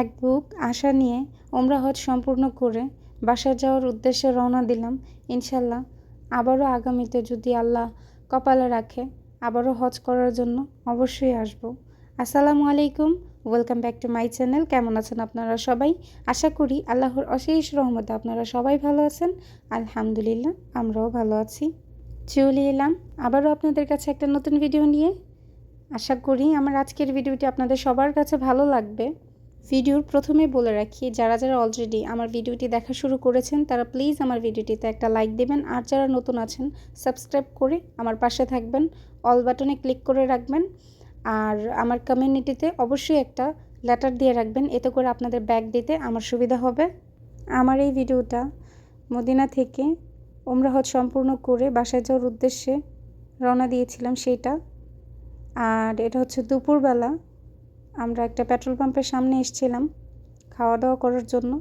এক বুক আশা নিয়ে ওমরা হজ সম্পূর্ণ করে বাসায় যাওয়ার উদ্দেশ্যে রওনা দিলাম, ইনশাল্লাহ। আবারও আগামীতে যদি আল্লাহ কপালে রাখে, আবারও হজ করার জন্য অবশ্যই আসব। আসসালামু আলাইকুম, welcome back to my channel. কেমন আছেন আপনারা সবাই? আশা করি আল্লাহর অশেষ রহমতে আপনারা সবাই ভালো আছেন। আলহামদুলিল্লাহ, আমরাও ভালো আছি। চলে এলাম আবারও আপনাদের কাছে একটা নতুন ভিডিও নিয়ে। আশা করি আমার আজকের ভিডিওটি আপনাদের সবার কাছে ভালো লাগবে। ভিডিওর প্রথমে বলে রাখি, যারা যারা অলরেডি আমার ভিডিওটি দেখা শুরু করেছেন, তারা প্লিজ আমার ভিডিওটিতে একটা লাইক দেবেন। আর যারা নতুন আছেন সাবস্ক্রাইব করে আমার পাশে থাকবেন অল বাটনে ক্লিক করে রাখবেন। আর আমার কমিউনিটিতে অবশ্যই একটা লেটার দিয়ে রাখবেন, এতে করে আপনাদের ব্যাগ দিতে আমার সুবিধা হবে। আমার এই ভিডিওটা মদিনা থেকে ওমরা হজ সম্পূর্ণ করে বাসায় যাওয়ার উদ্দেশ্যে রওনা দিয়েছিলাম সেইটা। আর এটা হচ্ছে দুপুরবেলা। আমরা একটা পেট্রোল পাম্পের সামনে এসেছিলাম খাওয়া দাওয়া করার জন্য।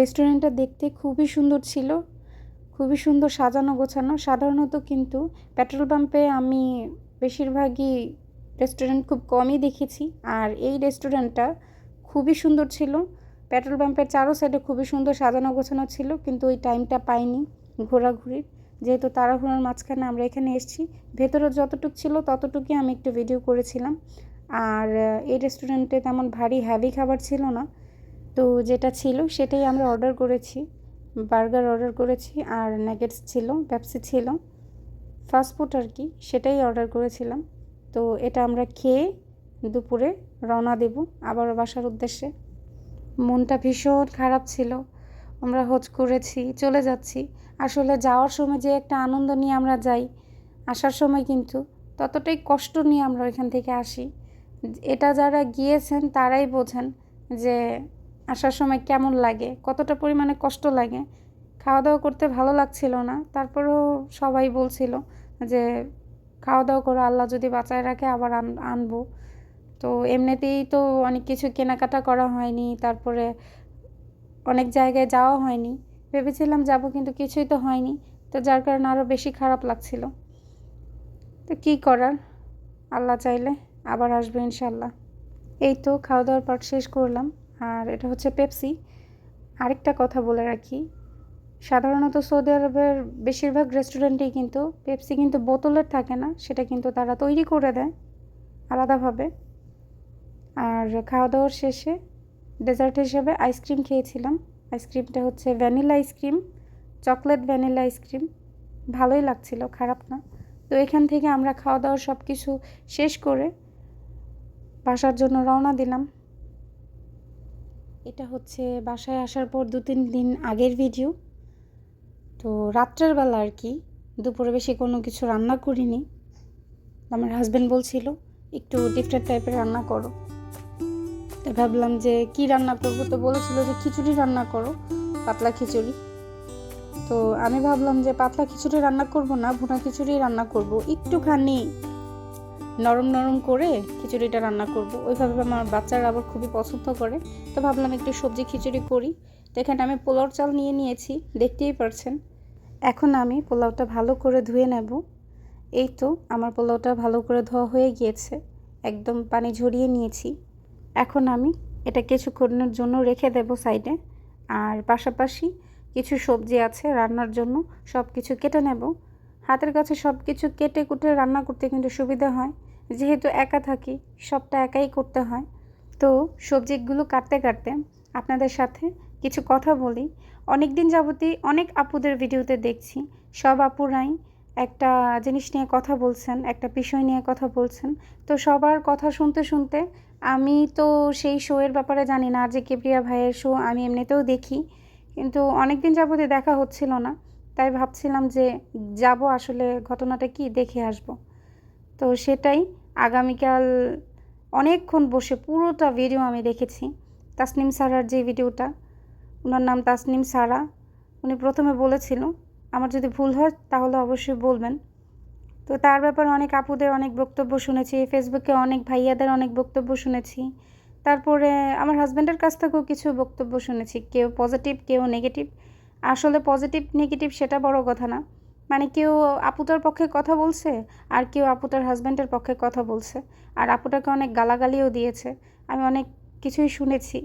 রেস্টুরেন্টটা দেখতে খুবই সুন্দর ছিল, খুবই সুন্দর সাজানো গোছানো। সাধারণত কিন্তু পেট্রোল পাম্পে আমি বেশিরভাগই রেস্টুরেন্ট খুব কমই দেখেছি, আর এই রেস্টুরেন্টটা খুবই সুন্দর ছিল। পেট্রোল পাম্পের চারো সাইডে খুবই সুন্দর সাজানো গোছানো ছিল, কিন্তু ওই টাইমটা পাইনি ঘোরাঘুরির। যেহেতু তাড়াহুড়োর মাঝখানে আমরা এখানে এসেছি, ভেতরে যতটুকু ছিল ততটুকুই আমি একটু ভিডিও করেছিলাম। আর এই রেস্টুরেন্টে তেমন ভারী হ্যাভি খাবার ছিল না তো যেটা ছিল সেটাই আমরা অর্ডার করেছি বার্গার অর্ডার করেছি আর ন্যাগেটস ছিল ব্যবসা ছিল ফাস্টফুড আর কি, সেটাই অর্ডার করেছিলাম। তো এটা আমরা খেয়ে দুপুরে রওনা দেব আবার বাসার উদ্দেশ্যে। মনটা ভীষণ খারাপ ছিল, আমরা হজ করেছি, চলে যাচ্ছি। আসলে যাওয়ার সময় যে একটা আনন্দ নিয়ে আমরা যাই, আসার সময় কিন্তু ততটাই কষ্ট নিয়ে আমরা ওইখান থেকে আসি। এটা যারা গিয়েছেন তারাই বোঝেন যে আসার সময় কেমন লাগে? কতটা পরিমাণে কষ্ট লাগে? খাওয়া দাওয়া করতে ভালো লাগছিল না। তারপরেও সবাই বলছিল যে খাওয়া দাওয়া করে, আল্লাহ যদি বাঁচায় রাখে, আবার আন, আনব। তো এমনিতেই তো অনেক কিছু কেনাকাটা করা হয়নি। তারপরে অনেক জায়গায় যাওয়া হয়নি। ভেবেছিলাম যাব, কিন্তু কিছুই তো হয়নি। তো যার কারণে আরও বেশি খারাপ লাগছিল। তো কী করার? আল্লাহ চাইলে আবার আসবে ইনশাল্লাহ। এই তো খাওয়া দাওয়ার পার্ট শেষ করলাম। আর এটা হচ্ছে পেপসি। আরেকটা কথা বলে রাখি, সাধারণত সৌদি আরবের বেশিরভাগ রেস্টুরেন্টেই কিন্তু পেপসি কিন্তু বোতলের থাকে না, সেটা কিন্তু তারা তৈরি করে দেয় আলাদাভাবে। আর খাওয়া দাওয়ার শেষে ডেজার্ট হিসেবে আইসক্রিম খেয়েছিলাম। আইসক্রিমটা হচ্ছে vanilla ice cream chocolate vanilla ice cream ভালোই লাগছিল, খারাপ না। তো এখান থেকে আমরা খাওয়া দাওয়া সব কিছু শেষ করে বাসার জন্য রওনা দিলাম। এটা হচ্ছে বাসায় আসার পর দু তিন দিন আগের ভিডিও তো রাত্রের বেলা আর কি, দুপুরে বেশি কোনো কিছু রান্না করিনি। আমার হাজব্যান্ড বলছিল, একটু ডিফারেন্ট টাইপের রান্না করো। তো ভাবলাম যে, কি রান্না করব? তো বলেছিল যে, খিচুড়ি রান্না করো, পাতলা খিচুড়ি। তো আমি ভাবলাম যে, পাতলা খিচুড়ি রান্না করব না, ভুনা খিচুড়ি রান্না করব। একটুখানি নরম নরম করে খিচুড়িটা রান্না করব। ওইভাবে আমার বাচ্চারা আবার খুবই পছন্দ করে। তো ভাবলাম একটু সবজি খিচুড়ি করি। তো এখানে আমি পোলাও চাল নিয়ে নিয়েছি, দেখতেই পারছেন। এখন আমি পোলাওটা ভালো করে ধুয়ে নেব। এই তো আমার পোলাওটা ভালো করে ধোয়া হয়ে গিয়েছে। একদম পানি ঝরিয়ে নিয়েছি। এখন আমি এটা কিছুক্ষণের জন্য রেখে দেব সাইডে। আর পাশাপাশি কিছু সবজি আছে রান্নার জন্য সব কিছু কেটে নেব। হাতের কাছে সব কিছু কেটে কুটে রান্না করতে কিন্তু সুবিধা হয়। যেহেতু একা থাকি, সবটা একাই করতে হয়। তো সবজিগুলো কাটতে কাটতে আপনাদের সাথে কিছু কথা বলি। অনেক দিন যাবতই অনেক আপুদের ভিডিওতে দেখছি। সব আপুরাই একটা জিনিস নিয়ে কথা বলছেন, একটা বিষয় নিয়ে কথা বলছেন। তো সবার কথা শুনতে শুনতে আমি তো সেই শোয়ের ব্যাপারে জানি না যে কিবরিয়া ভাইয়ের শো আমি এমনিতেও দেখি। কিন্তু অনেক দিন যাবতে দেখা হচ্ছিল না। তাই ভাবছিলাম যে যাব আসলে ঘটনাটা কি দেখে আসব। তো সেটাই আগামীকাল অনেকক্ষণ বসে পুরোটা ভিডিও আমি দেখেছি। তাসনিম সারার যে ভিডিওটা ওনার নাম তাসনিম সারা। উনি প্রথমে বলেছিল, আমার যদি ভুল হয়, তাহলে অবশ্যই বলবেন। তো তার ব্যাপারে অনেক আপুদের অনেক বক্তব্য শুনেছি ফেসবুকে অনেক ভাইয়াদের অনেক বক্তব্য শুনেছি। তারপরে আমার হাজব্যান্ডের কাছ থেকেও কিছু বক্তব্য শুনেছি, কেউ পজিটিভ কেউ নেগেটিভ আসলে পজিটিভ নেগেটিভ সেটা বড় কথা না। মানে কেউ আপুটার পক্ষে কথা বলছে আর কেউ আপুটার হাজব্যান্ডের পক্ষে কথা বলছে। আর আপুটাকে অনেক গালাগালিও দিয়েছে। আমি অনেক কিছুই শুনেছি।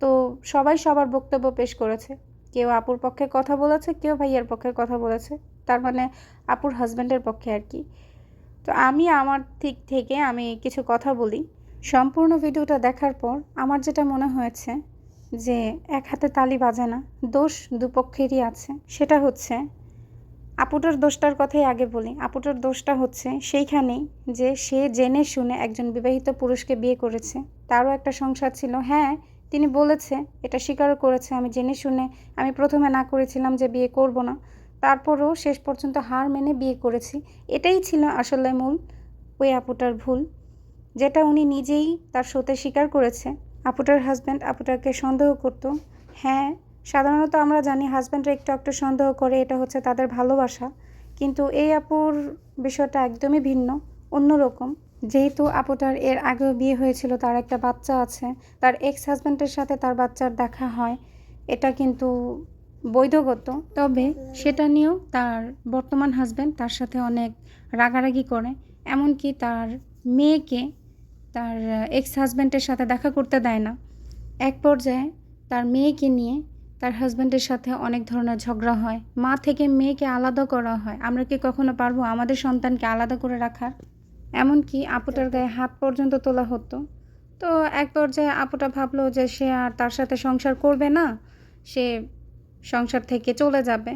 তো সবাই সবার বক্তব্য পেশ করেছে। কেউ আপুর পক্ষে কথা বলেছে, কেউ ভাইয়ার পক্ষে কথা বলেছে। তার মানে আপুর হাজব্যান্ডের পক্ষে আর কি। তো আমি আমার দিক থেকে আমি কিছু কথা বলি। সম্পূর্ণ ভিডিওটা দেখার পর আমার যেটা মনে হয়েছে যে এক হাতে তালি বাজে না, দোষ দুপক্ষেরই আছে। সেটা হচ্ছে আপুটার দোষটার কথাই আগে বলি। আপুটার দোষটা হচ্ছে সেইখানেই যে সে জেনে শুনে একজন বিবাহিত পুরুষকে বিয়ে করেছে। তারও একটা সংসার ছিল। হ্যাঁ তিনি বলেছে, এটা স্বীকারও করেছে। আমি জেনে শুনে, আমি প্রথমে না করেছিলাম যে বিয়ে করব না। তারপরও শেষ পর্যন্ত হার মেনে বিয়ে করেছি। এটাই ছিল আসলে মূল ওই আপুটার ভুল, যেটা উনি নিজেই তার শোতে স্বীকার করেছে। আপুটার হাজব্যান্ড আপুটাকে সন্দেহ করতো হ্যাঁ সাধারণত আমরা জানি হাজব্যান্ডরা একটু একটু সন্দেহ করে, এটা হচ্ছে তাদের ভালোবাসা। কিন্তু এই আপুর বিষয়টা একদমই ভিন্ন, অন্যরকম। যেহেতু আপুটার এর আগেও বিয়ে হয়েছিল, তার একটা বাচ্চা আছে, তার এক্স হাজব্যান্ডের সাথে তার বাচ্চার দেখা হয়, এটা কিন্তু বৈধগত। তবে সেটা নিয়েও তার বর্তমান হাজব্যান্ড তার সাথে অনেক রাগারাগি করে, এমনকি তার মেয়েকে তার এক্স হাজব্যান্ডের সাথে দেখা করতে দেয় না। এক পর্যায়ে তার মেয়েকে নিয়ে তার হাজব্যান্ডের সাথে অনেক ধরনের ঝগড়া হয়। মা থেকে মেয়েকে আলাদা করা হয়। আমরা কি কখনো পারব আমাদের সন্তানকে আলাদা করে রাখার? এমনকি আপুটার গায়ে হাত পর্যন্ত তোলা হতো। তো এক পর্যায়ে আপুটা ভাবলো যে সে আর তার সাথে সংসার করবে না, সে সংসার থেকে চলে যাবে।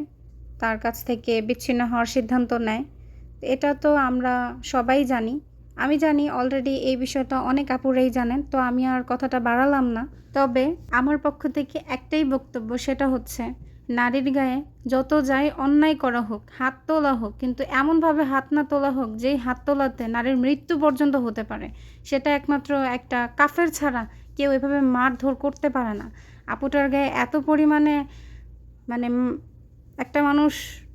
তার কাছ থেকে বিচ্ছিন্ন হওয়ার সিদ্ধান্ত নেয়। এটা তো আমরা সবাই জানি। আমি জানি অলরেডি এই বিষয়টা অনেক আপুরাই জানেন, তো আমি আর কথাটা বাড়ালাম না। তবে আমার পক্ষ থেকে একটাই বক্তব্য, সেটা হচ্ছে, নারীর গায়ে যত যাই অন্যায় করা হোক, হাত তোলা হোক, কিন্তু এমনভাবে হাত না তোলা হোক, যেই হাত তোলাতে নারীর মৃত্যু পর্যন্ত হতে পারে, সেটা একমাত্র একটা কাফের ছাড়া কেউ এভাবে মারধর করতে পারে না। আপুটার গায়ে এত পরিমাণে মানে একটা মানুষ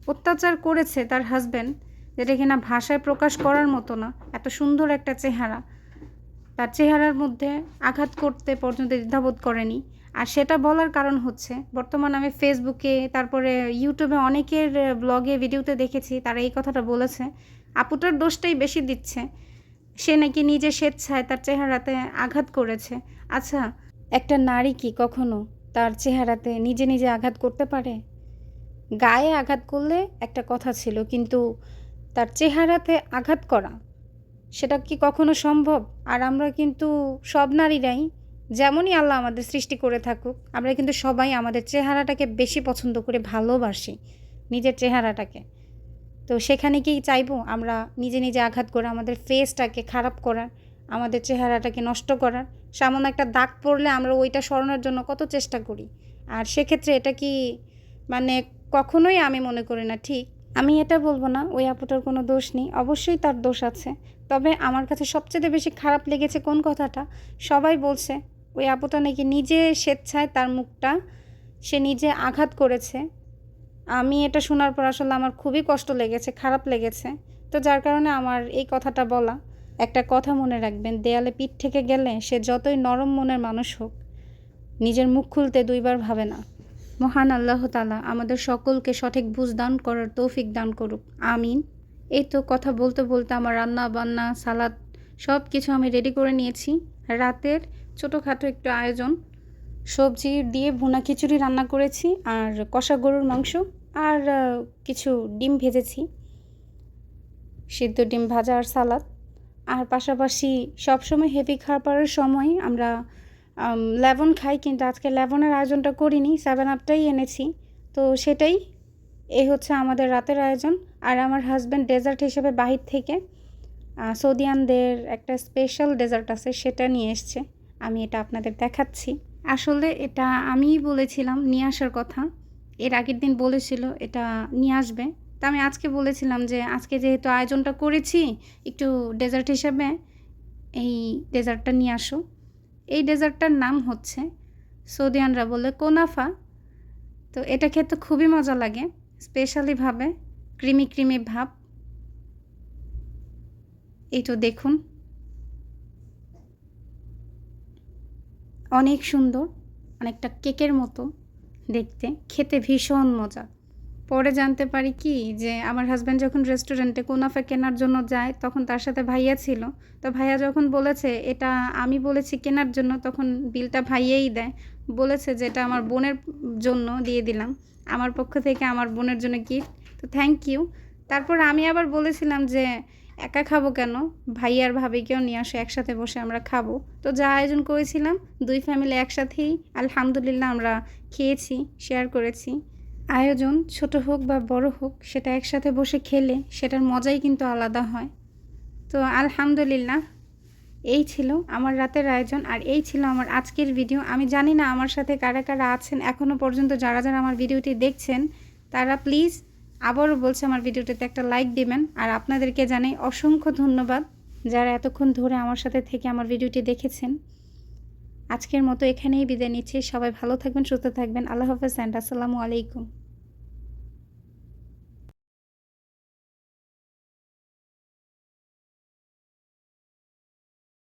অত্যাচার করেছে তার হাজব্যান্ড যেটা কিনা ভাষায় প্রকাশ করার মতো না, এত সুন্দর একটা চেহারা। তার চেহারার মধ্যে আঘাত করতে পর্যন্ত দ্বিধাবোধ করেনি। আর সেটা বলার কারণ হচ্ছে, বর্তমান আমি ফেসবুকে তারপরে ইউটিউবে অনেকের ব্লগে ভিডিওতে দেখেছি, তারা এই কথাটা বলেছে, আপুটার দোষটাই বেশি দিচ্ছে। সে নাকি নিজে স্বেচ্ছায় তার চেহারাতে আঘাত করেছে। আচ্ছা একটা নারী কি কখনো তার চেহারাতে নিজে নিজে আঘাত করতে পারে? গায়ে আঘাত করলে একটা কথা ছিল, কিন্তু তার চেহারাতে আঘাত করা। সেটা কি কখনো সম্ভব? আর আমরা কিন্তু সব নারীরাই যেমনই আল্লাহ আমাদের সৃষ্টি করে থাকুক, আমরা কিন্তু সবাই আমাদের চেহারাটাকে বেশি পছন্দ করে ভালোবাসি, নিজের চেহারাটাকে। তো সেখানে কি চাইব আমরা নিজে নিজে আঘাত করে আমাদের ফেসটাকে খারাপ করার, আমাদের চেহারাটাকে নষ্ট করার। সামান্য একটা দাগ পড়লে আমরা ওইটা সরানোর জন্য কত চেষ্টা করি। আর সেক্ষেত্রে এটা কি মানে কখনোই আমি মনে করি না, ঠিক। আমি এটা বলব না, ওই আপুটার কোনো দোষ নেই, অবশ্যই তার দোষ আছে। তবে আমার কাছে সবচেয়ে বেশি খারাপ লেগেছে কোন কথাটা? সবাই বলছে, ওই আপুটা নাকি নিজে স্বেচ্ছায় তার মুখটা সে নিজে আঘাত করেছে। আমি এটা শোনার পর আসলে আমার খুবই কষ্ট লেগেছে, খারাপ লেগেছে। তো যার কারণে আমার এই কথাটা বলা। একটা কথা মনে রাখবেন, দেয়ালে পিঠ থেকে গেলে সে যতই নরম মনের মানুষ হোক, নিজের মুখ খুলতে দুইবার ভাবে না। মহান আল্লাহ তালা আমাদের সকলকে সঠিক বুঝ দান করার তৌফিক দান করুক। আমিন। এই তো কথা বলতে বলতে আমার রান্না, বান্না, সালাদ সব কিছু আমি রেডি করে নিয়েছি। রাতের ছোটোখাটো একটু আয়োজন। সবজি দিয়ে ভুনা খিচুড়ি রান্না করেছি আর কষা গরুর মাংস আর কিছু ডিম ভেজেছি। সিদ্ধ ডিম ভাজা আর সালাদ। আর পাশাপাশি সবসময় হেভি খাবারের সময় আমরা লেবন খাই কিন্তু আজকে লেবনের আয়োজনটা করিনি সেভেন আপটাই এনেছি। তো সেটাই এই হচ্ছে আমাদের রাতের আয়োজন। আর আমার হাজব্যান্ড ডেজার্ট হিসেবে বাহির থেকে সৌদিয়ানদের একটা স্পেশাল ডেজার্ট আছে, সেটা নিয়ে এসছে। আমি এটা আপনাদের দেখাচ্ছি। আসলে এটা আমিই বলেছিলাম নিয়ে আসার কথা। এর আগের দিন বলেছিল, এটা নিয়ে আসবে। তা আমি আজকে বলেছিলাম যে, আজকে যেহেতু আয়োজনটা করেছি, একটু ডেজার্ট হিসাবে এই ডেজার্টটা নিয়ে আসো। এই ডেজার্টটার নাম হচ্ছে সৌদিয়ানরা বলে কোনাফা। তো এটা খেতে খুবই মজা লাগে স্পেশালিভাবে ক্রিমি ক্রিমি ভাব। এই তো দেখুন। অনেক সুন্দর, অনেকটা কেকের মতো দেখতে, খেতে ভীষণ মজা। পরে জানতে পারি কি, যে আমার হাজব্যান্ড যখন রেস্টুরেন্টে কোনাফা কেনার জন্য যায়, তখন তার সাথে ভাইয়া ছিল। তো ভাইয়া যখন বলেছে, এটা আমি বলেছি কেনার জন্য তখন বিলটা ভাইয়েই দেয়। বলেছে যে, এটা আমার বোনের জন্য দিয়ে দিলাম। আমার পক্ষ থেকে আমার বোনের জন্য গিফট তো থ্যাংক ইউ তারপর আমি আবার বলেছিলাম যে, একা খাব কেন? ভাই আর ভাবিকেও নিয়ে আসো, একসাথে বসে আমরা খাব। তো যা আয়োজন করেছিলাম, দুই ফ্যামিলি একসাথেই, আলহামদুলিল্লাহ আমরা খেয়েছি শেয়ার করেছি। আয়োজন, ছোট হোক বা বড় হোক, সেটা একসাথে বসে খেলে সেটার মজাই কিন্তু আলাদা হয়। তো আলহামদুলিল্লাহ, এই ছিল আমার রাতের আয়োজন আর এই ছিল আমার আজকের ভিডিও। আমি জানি না আমার সাথে কারা কারা আছেন এখনও পর্যন্ত যারা যারা আমার ভিডিওটি দেখছেন, তারা প্লিজ আবারও বলছে আমার ভিডিওটিতে একটা লাইক দিবেন। আর আপনাদেরকে জানাই অসংখ্য ধন্যবাদ যারা এতক্ষণ ধরে আমার সাথে থেকে আমার ভিডিওটি দেখেছেন। আজকের মতো এখানেই বিদায় নিচ্ছি। সবাই ভালো থাকবেন, সুস্থ থাকবেন। আল্লাহ হাফেজ অ্যান্ড আসসালামু আলাইকুম।